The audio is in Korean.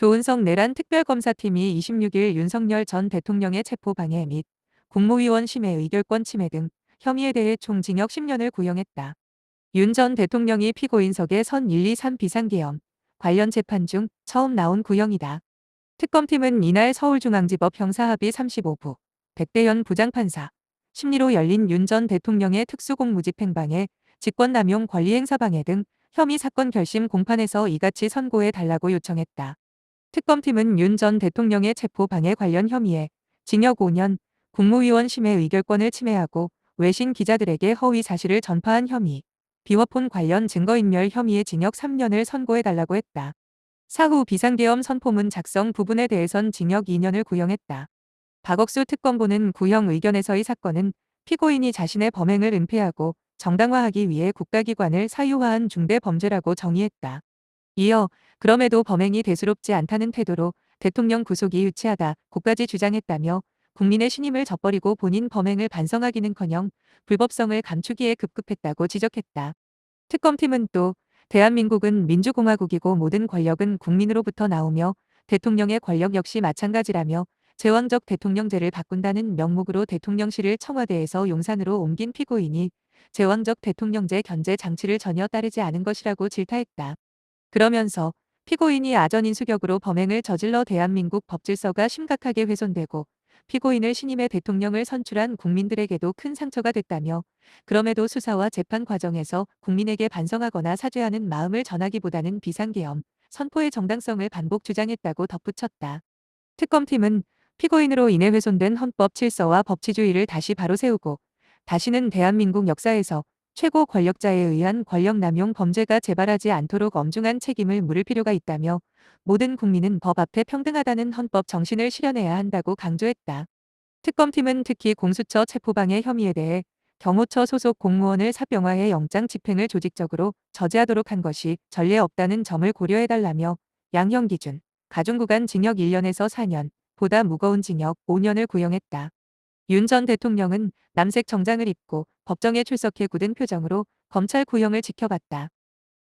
조은석 내란 특별검사팀이 26일 윤석열 전 대통령의 체포 방해 및 국무위원 심해 의결권 침해 등 혐의에 대해 총 징역 10년을 구형했다. 윤 전 대통령이 피고인석의 선 1, 2, 3 비상계엄 관련 재판 중 처음 나온 구형이다. 특검팀은 이날 서울중앙지법 형사합의 35부 백대현 부장판사 심리로 열린 윤 전 대통령의 특수공무집행방해 직권남용 권리행사방해 등 혐의 사건 결심 공판에서 이같이 선고해 달라고 요청했다. 특검팀은 윤 전 대통령의 체포 방해 관련 혐의에 징역 5년, 국무위원 심해 의결권을 침해하고 외신 기자들에게 허위 사실을 전파한 혐의, 비워폰 관련 증거인멸 혐의의 징역 3년을 선고해달라고 했다. 사후 비상계엄 선포문 작성 부분에 대해선 징역 2년을 구형했다. 박억수 특검보는 구형 의견에서 이 사건은 피고인이 자신의 범행을 은폐하고 정당화하기 위해 국가기관을 사유화한 중대 범죄라고 정의했다. 이어 그럼에도 범행이 대수롭지 않다는 태도로 대통령 구속이 유치하다 고까지 주장했다며 국민의 신임을 저버리고 본인 범행을 반성하기는커녕 불법성을 감추기에 급급했다고 지적했다. 특검팀은 또 대한민국은 민주공화국이고 모든 권력은 국민으로부터 나오며 대통령의 권력 역시 마찬가지라며 제왕적 대통령제를 바꾼다는 명목으로 대통령실을 청와대에서 용산으로 옮긴 피고인이 제왕적 대통령제 견제 장치를 전혀 따르지 않은 것이라고 질타했다. 그러면서 피고인이 아전인수격으로 범행을 저질러 대한민국 법질서가 심각하게 훼손되고 피고인을 신임의 대통령을 선출한 국민들에게도 큰 상처가 됐다며 그럼에도 수사와 재판 과정에서 국민에게 반성하거나 사죄하는 마음을 전하기보다는 비상계엄, 선포의 정당성을 반복 주장했다고 덧붙였다. 특검팀은 피고인으로 인해 훼손된 헌법 질서와 법치주의를 다시 바로 세우고 다시는 대한민국 역사에서 최고 권력자에 의한 권력 남용 범죄가 재발하지 않도록 엄중한 책임을 물을 필요가 있다며 모든 국민은 법 앞에 평등하다는 헌법 정신을 실현해야 한다고 강조했다. 특검팀은 특히 공수처 체포방해 혐의에 대해 경호처 소속 공무원을 사병화해 영장 집행을 조직적으로 저지하도록 한 것이 전례 없다는 점을 고려해달라며 양형 기준, 가중구간 징역 1년에서 4년, 보다 무거운 징역 5년을 구형했다. 윤 전 대통령은 남색 정장을 입고 법정에 출석해 굳은 표정으로 검찰 구형을 지켜봤다.